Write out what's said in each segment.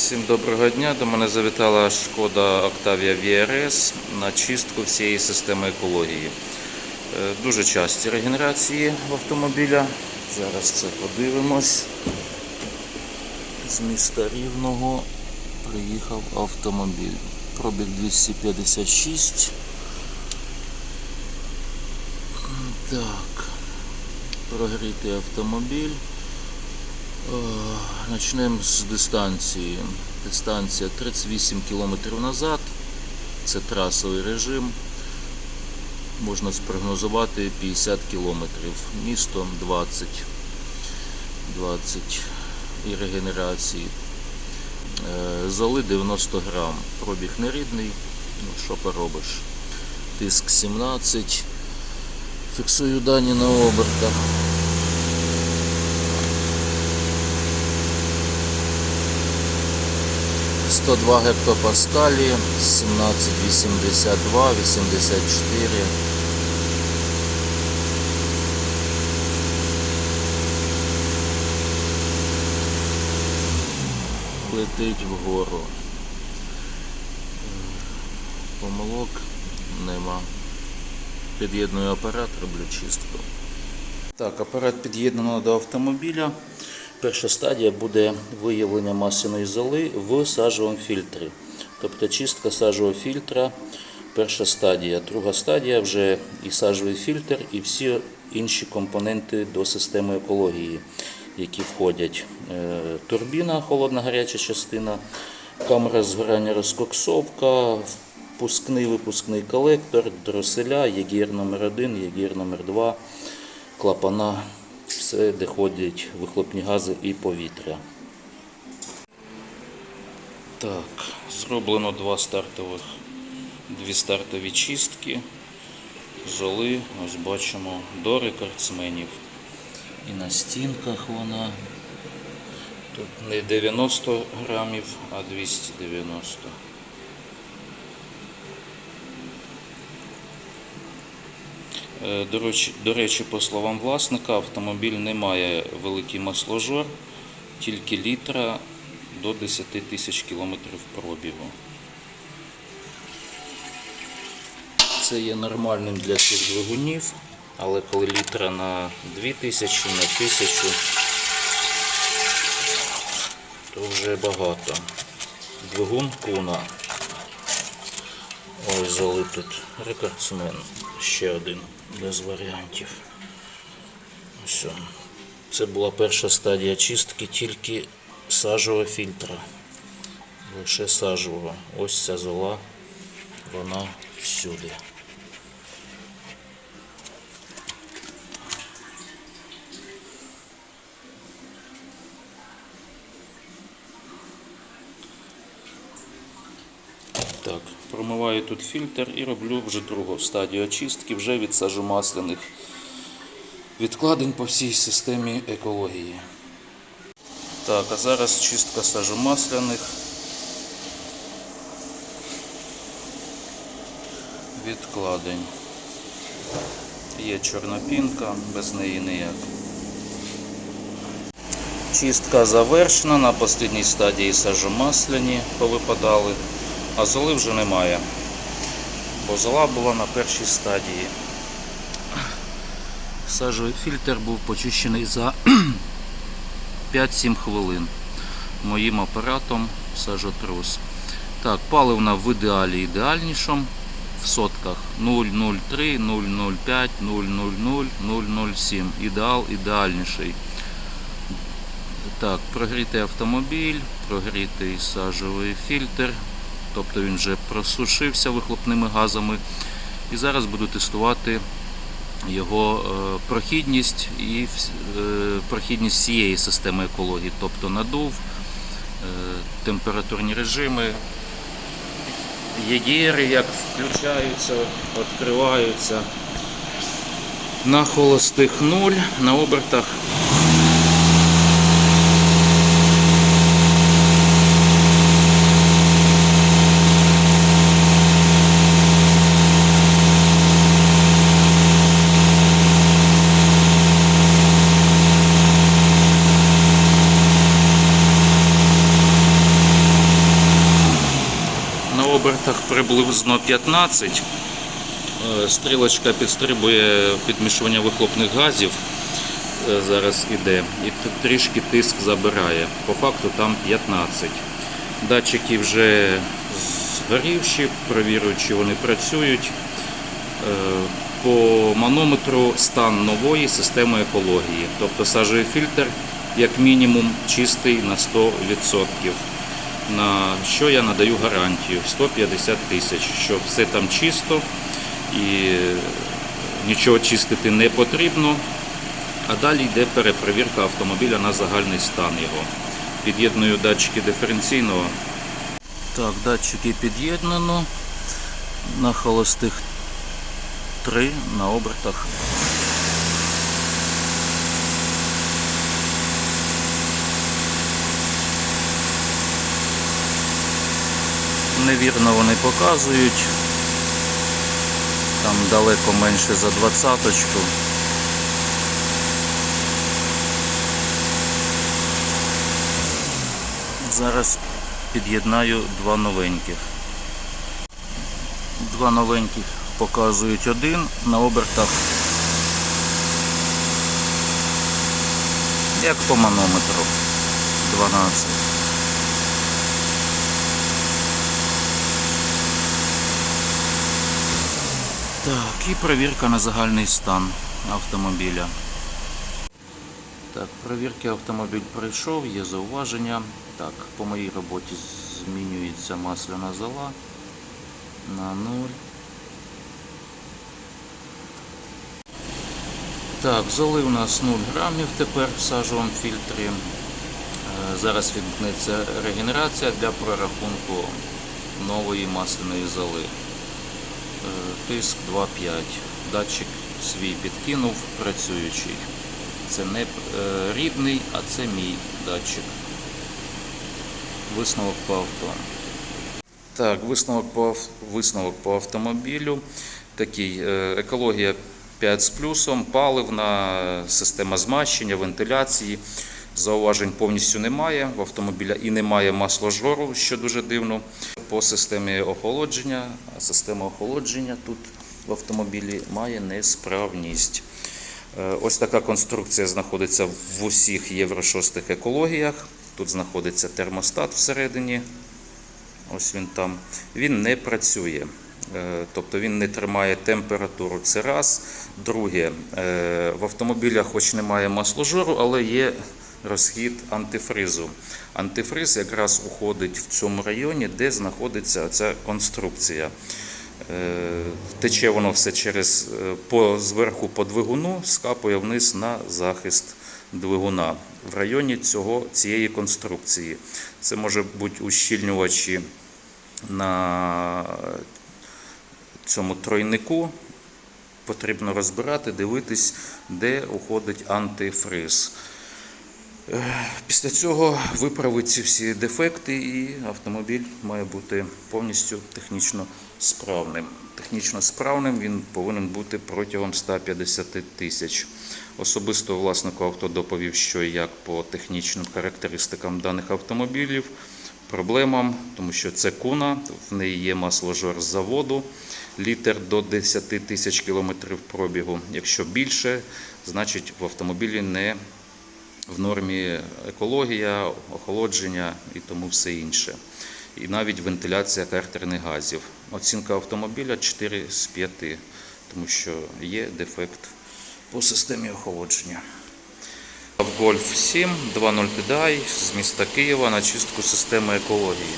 Всім доброго дня. До мене завітала шкода Octavia VRS на чистку всієї системи екології. Е, Дуже часті регенерації автомобіля. Зараз це подивимось. З міста Рівного приїхав автомобіль. Пробіг 256. Так. Прогрітий автомобіль. Почнемо з дистанції. Дистанція 38 км назад. Це трасовий режим. Можна спрогнозувати 50 км. Місто 20. 20 і регенерації. Е, Золи 90 грам. Пробіг нерідний. Ну, що поробиш? Тиск 17. Фіксую дані на обертах. – 102 гектопаскалі, 1782, 84. Летить вгору. Помилок нема. Під'єдную апарат, роблю чистку. Так, апарат під'єднано до автомобіля. Перша стадія буде виявлення масляної золи в сажовому фільтрі. Тобто чистка сажового фільтра, перша стадія. Друга стадія вже і сажовий фільтр, і всі інші компоненти до системи екології, які входять. Е, Турбіна, холодна гаряча частина, камера згорання розкоксовка, впускний випускний колектор, дроселя, єгір номер 1 єгір номер 2 клапана, все, де ходять вихлопні гази і повітря. Так, зроблено два стартових, дві стартові чистки. Золи, ось бачимо, до рекордсменів. І на стінках вона. Тут не 90 грамів, а 290. Е, До речі, до речі, по словам власника, автомобіль не має великий масложор, тільки літра до 10 тисяч кілометрів пробігу. Це є нормальним для цих двигунів, але коли літра на 2000, на 1000, то вже багато. Двигун куна. Ось зали тут рекордсмен. Ще один без варіантів. Все. Це була перша стадія чистки тільки сажового фільтра. Лише сажового. Ось ця зола, вона всюди. Так, промиваю тут фільтр і роблю вже другу стадію очистки вже від сажомасляних відкладень по всій системі екології. Так, а зараз чистка сажомасляних відкладень. Є чорнопінка, без неї ніяк. Чистка завершена, на останній стадії сажомасляні повипадали, а золи вже немає. Бо зола була на першій стадії. Сажовий фільтр був почищений за 5-7 хвилин моїм апаратом сажотрус. Так, паливна в ідеалі ідеальнішому в сотках 0,03, 0,05, 0,00, 0,07. Ідеал ідеальніший. Так, прогрітий автомобіль, прогрітий сажовий фільтр, тобто він вже просушився вихлопними газами. І зараз буду тестувати його е, прохідність і е, прохідність всієї системи екології, тобто надув, е, температурні режими, ЄГРи, як включаються, відкриваються. На холостих 0, на обертах приблизно 15. Е, Стрілочка підстрибує підмішування вихлопних газів. Е, Зараз іде. І трішки тиск забирає. По факту там 15. Датчики вже згорівші, провірюють, чи вони працюють. Е, По манометру стан нової системи екології. Тобто сажовий фільтр, як мінімум, чистий на 100%. На що я надаю гарантію 150 тисяч, що все там чисто і нічого чистити не потрібно. А далі йде перепровірка автомобіля на загальний стан його. Під'єдную датчики диференційного. Так, датчики під'єднано. На холостих 3 на обертах. Невірно вони показують. Там далеко менше за двадцяточку. Зараз під'єднаю два новеньких. Два новеньких показують один на обертах. Як по манометру 12. Так, і перевірка на загальний стан автомобіля. Так, перевірки автомобіль пройшов, є зауваження. Так, по моїй роботі змінюється масляна зола на 0. Так, золи у нас 0 грамів тепер в сажовому фільтрі. Е, Зараз відбудеться регенерація для прорахунку нової масляної золи. Е, Тиск 2,5. Датчик свій підкинув, працюючий. Це не е, рідний, а це мій датчик. Висновок по авто. Так, висновок по, висновок по автомобілю. Такий е, екологія 5 з плюсом, паливна, система змащення, вентиляції. Зауважень повністю немає в автомобіля і немає масложору, що дуже дивно. По системі охолодження, система охолодження тут в автомобілі має несправність. Е, Ось така конструкція знаходиться в усіх Євро 6 екологіях. Тут знаходиться термостат всередині. Ось він там. Він не працює. Е, Тобто він не тримає температуру. Це раз. Друге, е, в автомобілях хоч немає масложору, але є розхід антифризу. Антифриз якраз уходить в цьому районі, де знаходиться ця конструкція. Е, Тече воно все через е, по зверху по двигуну, скапує вниз на захист двигуна в районі цього, цієї конструкції. Це може бути ущільнювачі на цьому тройнику. Потрібно розбирати, дивитись, де уходить антифриз. Е, Після цього виправити ці всі дефекти, і автомобіль має бути повністю технічно справним. Технічно справним він повинен бути протягом 150 тисяч. Особисто власнику авто доповів, що як по технічним характеристикам даних автомобілів, проблемам, тому що це куна, в неї є масложор з заводу, літр до 10 тисяч кілометрів пробігу. Якщо більше, значить в автомобілі не в нормі екологія, охолодження і тому все інше. І навіть вентиляція картерних газів. Оцінка автомобіля 4 з 5, тому що є дефект по системі охолодження. Golf 7 2.0 TDI з міста Києва на чистку системи екології.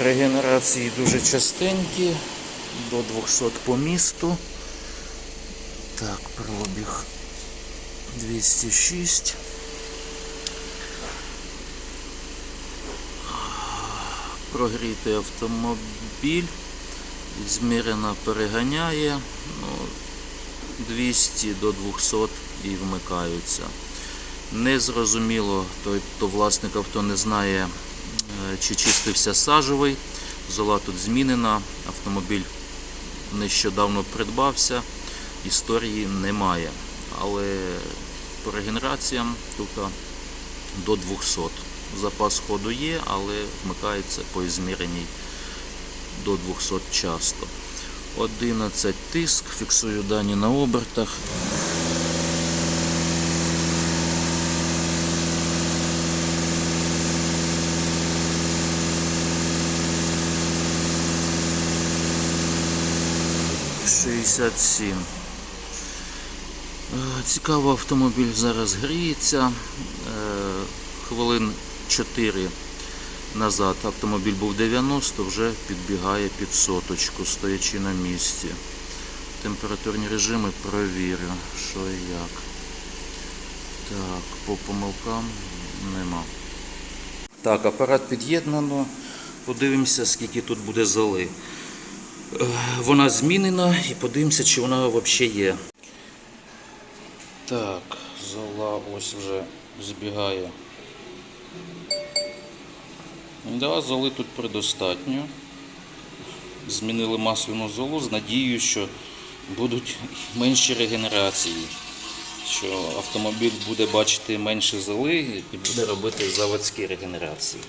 Регенерації дуже частенькі, до 200 по місту. Так, пробіг 206. Прогрітий автомобіль. Змірено переганяє. Ну, 200 до 200 і вмикаються. Незрозуміло, той, хто власник авто не знає, е, чи чистився сажовий. Зола тут змінена, автомобіль нещодавно придбався, історії немає. Але по регенераціям тут до 200. Запас ходу є, але вмикається по зміреній до 200 часто. 11 тиск, фіксую дані на обертах. Шістдесят сім. Е, Цікаво, автомобіль зараз гріється. Е, Хвилин 4 назад автомобіль був 90, вже підбігає під соточку, стоячи на місці. Температурні режими провірю, що і як. Так, по помилкам нема. Так, апарат під'єднано. Подивимося, скільки тут буде золи. Е, Вона змінена і подивимося, чи вона взагалі є. Так, зола ось вже збігає. Да, золи тут предостатньо. Змінили масляну золу з надією, що будуть менші регенерації. Що автомобіль буде бачити менше золи і буде робити заводські регенерації.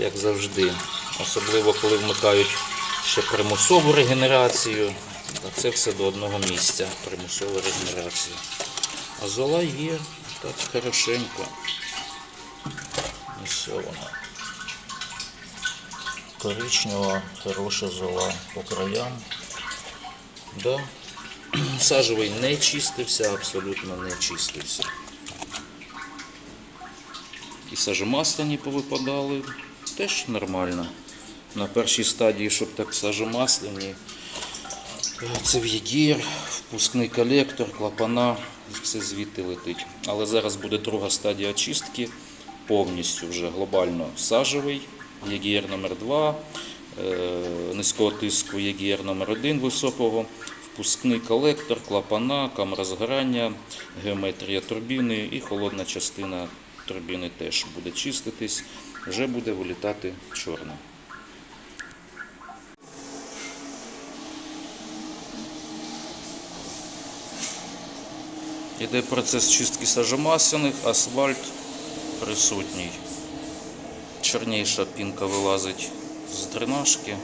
Як завжди. Особливо коли вмикають ще примусову регенерацію. Це все до одного місця. Примусова регенерація. А зола є так хорошенько. Ось. Коричнева, хороша зола по краям. Да. Сажевий не чистився, абсолютно не чистився. І сажомасляні повипадали. Теж нормально. На першій стадії, щоб так сажомасляні. Це в'єгір, впускний колектор, клапана, все звідти летить. Але зараз буде друга стадія очистки, повністю вже глобально сажевий, ЄГР номер 2 низького тиску ЄГР номер 1 високого, впускний колектор, клапана, камера згорання, геометрія турбіни і холодна частина турбіни теж буде чиститись, вже буде вилітати чорне. Іде процес чистки сажомасляних, асфальт присутній. Чорніша пінка вилазить з дренажки.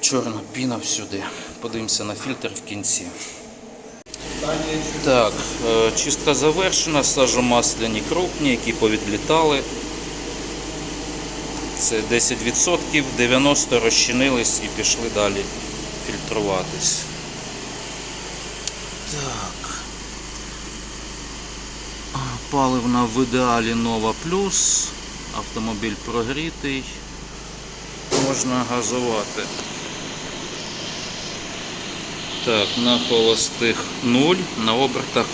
Чорна піна всюди. Подивимося на фільтр в кінці. Так, е, чистка завершена, сажомасляні крупні, які повідлітали. Це 10%, 90% розчинились і пішли далі фільтруватись. Так. Паливна в ідеалі Нова Плюс. Автомобіль прогрітий. Можна газувати. Так, на холостих 0, на обертах.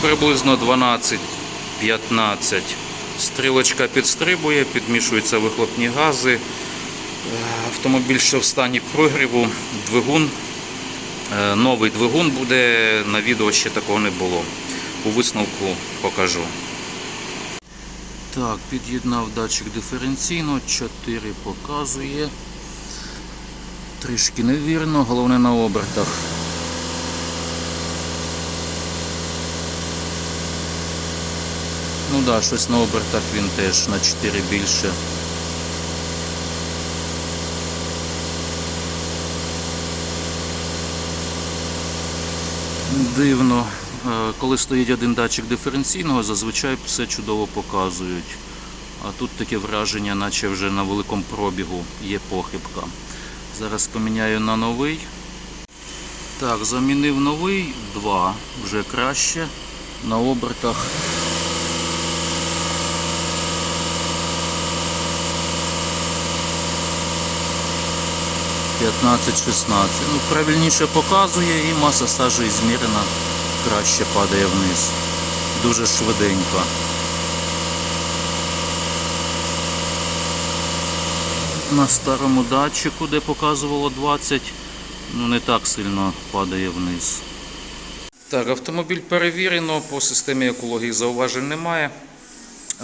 Приблизно 12-15. Стрілочка підстрибує, підмішуються вихлопні гази. Е, Автомобіль ще в стані прогріву, двигун. е, Новий двигун буде, на відео ще такого не було. У висновку покажу. Так, під'єднав датчик диференційно, 4 показує. Трішки невірно, головне на обертах. Ну да, щось на обертах він теж на 4 більше. Дивно, Е, коли стоїть один датчик диференційного, зазвичай все чудово показують. А тут таке враження, наче вже на великому пробігу є похибка. Зараз поміняю на новий. Так, замінив новий, 2, вже краще. На обертах П'ятнадцять, шістнадцять. Ну, правильніше показує і маса сажі змірена, краще падає вниз. Дуже швиденько. На старому датчику, де показувало 20, ну не так сильно падає вниз. Так, автомобіль перевірено, по системі екології зауважень немає.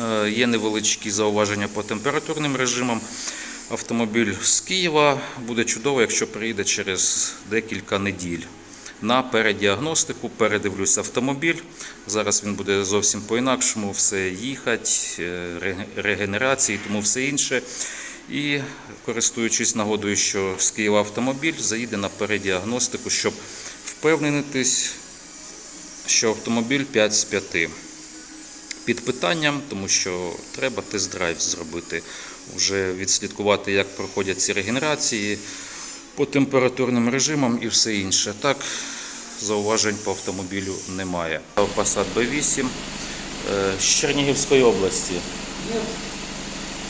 Е, Є невеличкі зауваження по температурним режимам. Автомобіль з Києва буде чудово, якщо приїде через декілька неділь. На передіагностику передивлюсь автомобіль. Зараз він буде зовсім по-інакшому, все їхати, е, регенерації, тому все інше. І користуючись нагодою, що з Києва автомобіль заїде на передіагностику, щоб впевнитись, що автомобіль 5 з 5 під питанням, тому що треба тест-драйв зробити, вже відслідкувати, як проходять ці регенерації по температурним режимам і все інше. Так, зауважень по автомобілю немає. Passat B8 е, з Чернігівської області.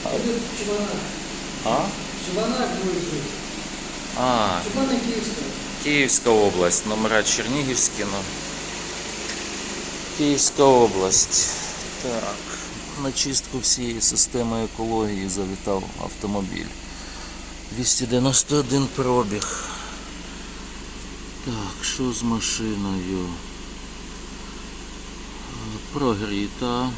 Это Чебана. А? А, Киевская. Київська область, номера Чернігівські, ну. Київська область. Так. На чистку всієї системи екології завітав автомобіль. 291 пробіг. Так, що з машиною? Прогріта.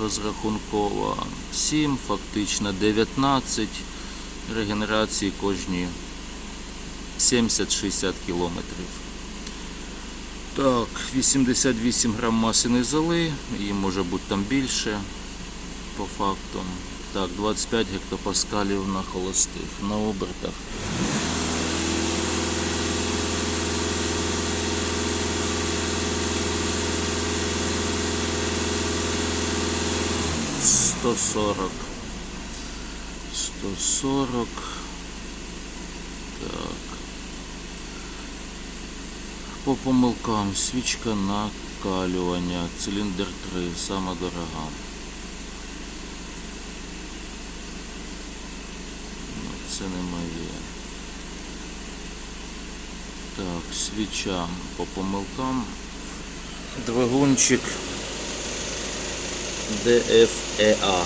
Розрахункова 7, фактично 19. Регенерації кожні 70-60 кілометрів. Так, 88 грам масляної золи, її може бути там більше по факту. Так, 25 гектопаскалів на холостих, на обертах. Сто сорок. Сто сорок. Так. По помилкам свічка накалювання, циліндр 3, сама дорога. Ну, це не моє. Так, свіча по помилкам. Двигунчик DFEA.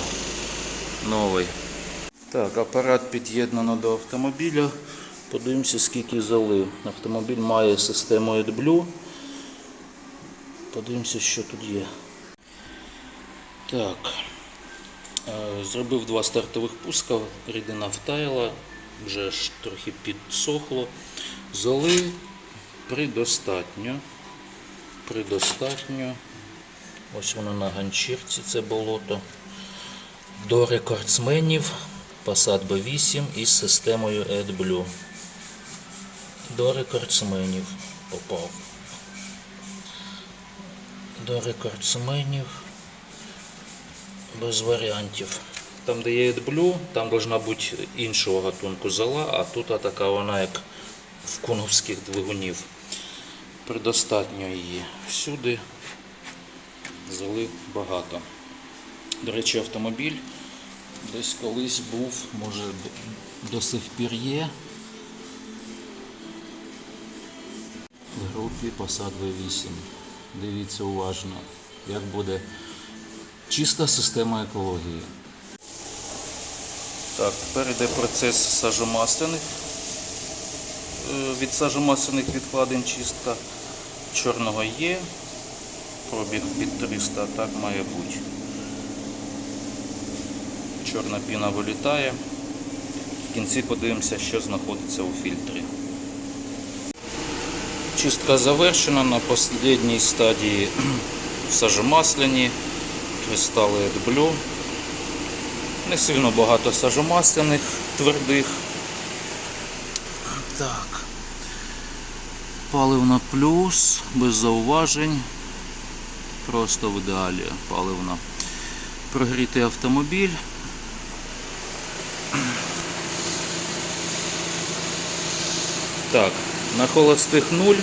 Новий. Так, апарат під'єднано до автомобіля. Подивимося, скільки залив. Автомобіль має систему AdBlue. Подивимося, що тут є. Так. Е, Зробив два стартових пуска, рідина втаяла, вже ж трохи підсохло. Зали придостатньо. Придостатньо. Ось воно на ганчірці, це болото. До рекордсменів Passat B8 із системою AdBlue. До рекордсменів попав. До рекордсменів без варіантів. Там, де є AdBlue, там должна бути іншого гатунку зала, а тут така вона як в кунговських двигунів. Предостатньо її всюди. Зали багато. До речі, автомобіль десь колись був, може до сих пір є. Групі Passat V8. Дивіться уважно, як буде чиста система екології. Так, тепер йде процес сажомасляних. Е, Від сажомасляних відкладень чистка чорного є. Пробіг під 300, так має бути. Чорна піна вилітає. В кінці подивимося, що знаходиться у фільтрі. Чистка завершена на останній стадії сажомасляні, кристали AdBlue. Не сильно багато сажомасляних твердих. Так. Паливна плюс, без зауважень. Просто в ідеалі паливна. Прогрітий автомобіль. Так, на холостих нуль.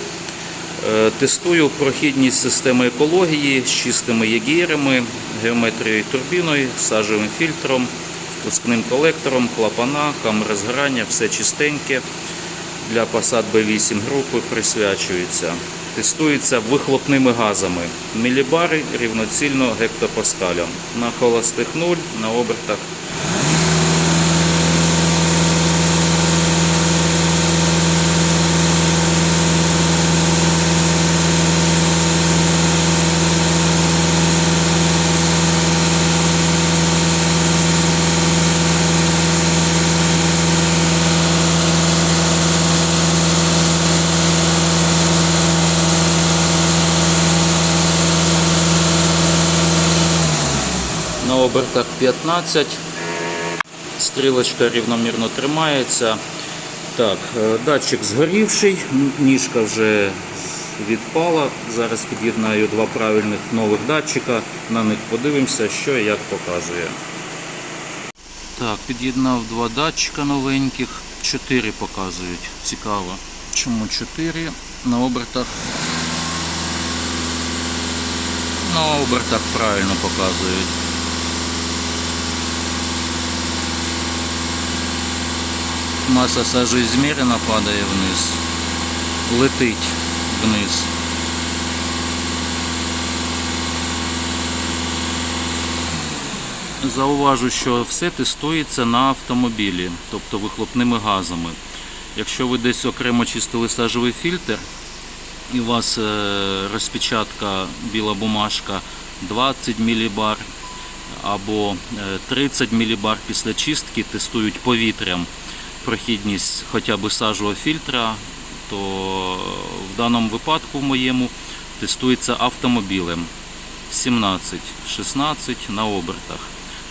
Е, Тестую прохідність системи екології з чистими єгірами, геометрією турбіною, сажевим фільтром, впускним колектором, клапана, камера згорання, все чистеньке. Для Passat B8 групи присвячується. Тестується вихлопними газами. Мілібари рівноцільно гектопаскалям. На холостих нуль, на обертах обертах 15. Стрілочка рівномірно тримається. Так, е, датчик згорівший, ніжка вже відпала. Зараз під'єднаю два правильних нових датчика. На них подивимося, що і як показує. Так, під'єднав два датчика новеньких. Чотири показують. Цікаво. Чому чотири на обертах? На обертах правильно показують. Маса сажі змірена, падає вниз. Летить вниз. Зауважу, що все тестується на автомобілі, тобто вихлопними газами. Якщо ви десь окремо чистили сажовий фільтр і у вас е, розпечатка біла бумажка 20 мілібар або е, 30 мілібар після чистки тестують повітрям прохідність хоча б сажового фільтра, то в даному випадку в моєму тестується автомобілем 17-16 на обертах.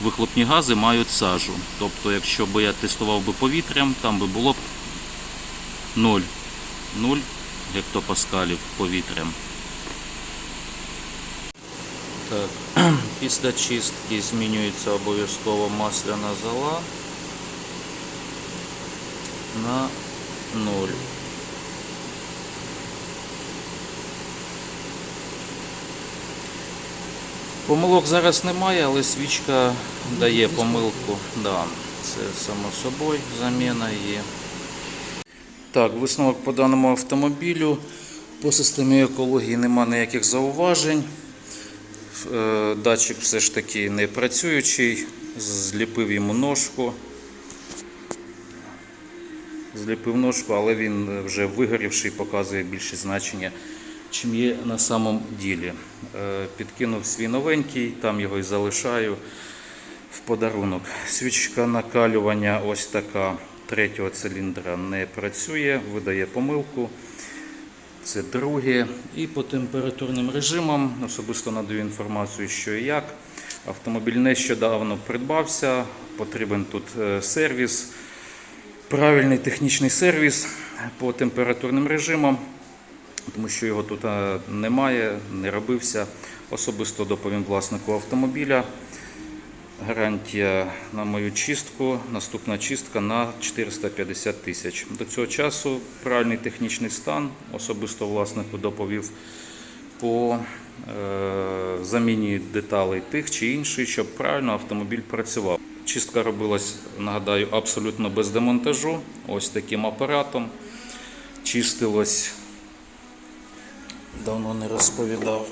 Вихлопні гази мають сажу. Тобто, якщо б я тестував би повітрям, там би було б 0, 0 гектопаскалів повітрям. Так, після чистки змінюється обов'язково масляна зола на 0. Помилок зараз немає, але свічка дає помилку. Да, це само собою заміна є. Так, висновок по даному автомобілю. По системі екології нема ніяких зауважень. Е, Датчик все ж таки не працюючий, зліпив йому ножку. Зліпив ножку, але він вже вигорівший, показує більше значення, чим є на самому ділі. Е, Підкинув свій новенький, там його і залишаю в подарунок. Свічка накалювання ось така третього циліндра не працює, видає помилку. Це друге. І по температурним режимам особисто надаю інформацію, що і як. Автомобіль нещодавно придбався, потрібен тут е, сервіс, правильний технічний сервіс по температурним режимам, тому що його тут е, немає, не робився. Особисто доповім власнику автомобіля. Гарантія на мою чистку, наступна чистка на 450 тисяч. До цього часу правильний технічний стан особисто власнику доповів по е, заміні деталей тих чи інших, щоб правильно автомобіль працював. Чистка робилась, нагадаю, абсолютно без демонтажу. Ось таким апаратом. Чистилось, давно не розповідав.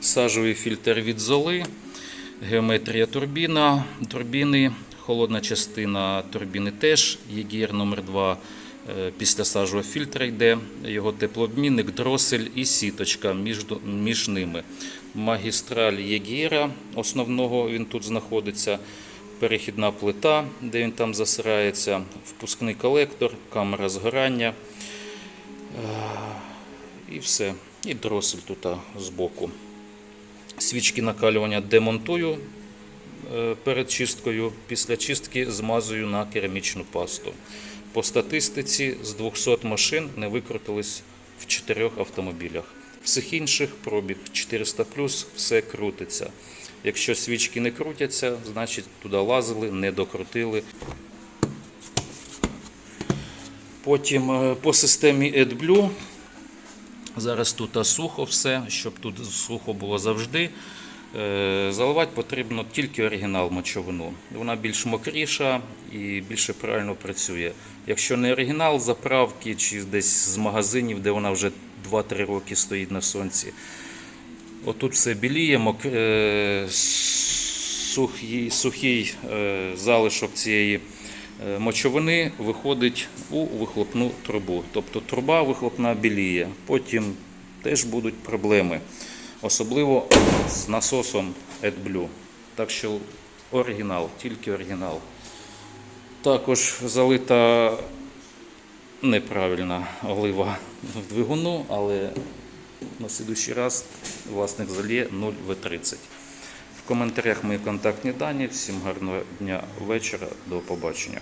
Сажовий фільтр від золи, геометрія турбіна, турбіни, холодна частина турбіни теж, єгір номер 2 після сажового фільтра йде, його теплообмінник, дросель і сіточка між, між ними. Магістраль єгіра основного він тут знаходиться, перехідна плита, де він там засирається, впускний колектор, камера згорання. І все. І дросель тут збоку. Свічки накалювання демонтую е, перед чисткою. Після чистки змазую на керамічну пасту. По статистиці з 200 машин не викрутились в 4 автомобілях. Всіх інших пробіг 400 все крутиться. Якщо свічки не крутяться, значить туди лазили, не докрутили. Потім е, по системі AdBlue Зараз тут сухо все, щоб тут сухо було завжди. Е, Заливати потрібно тільки оригінал мочовину. Вона більш мокріша і більше правильно працює. Якщо не оригінал заправки чи десь з магазинів, де вона вже 2-3 роки стоїть на сонці. Отут все біліє, мок... е, сухий, сухий е, залишок цієї мочовини виходить у вихлопну трубу. Тобто труба вихлопна біліє. Потім теж будуть проблеми, особливо з насосом AdBlue. Так що оригінал, тільки оригінал. Також залита неправильна олива в двигуну, але на слідуючий раз власник заліє 0 В30. В коментарях мої контактні дані. Всім гарного дня вечора. До побачення.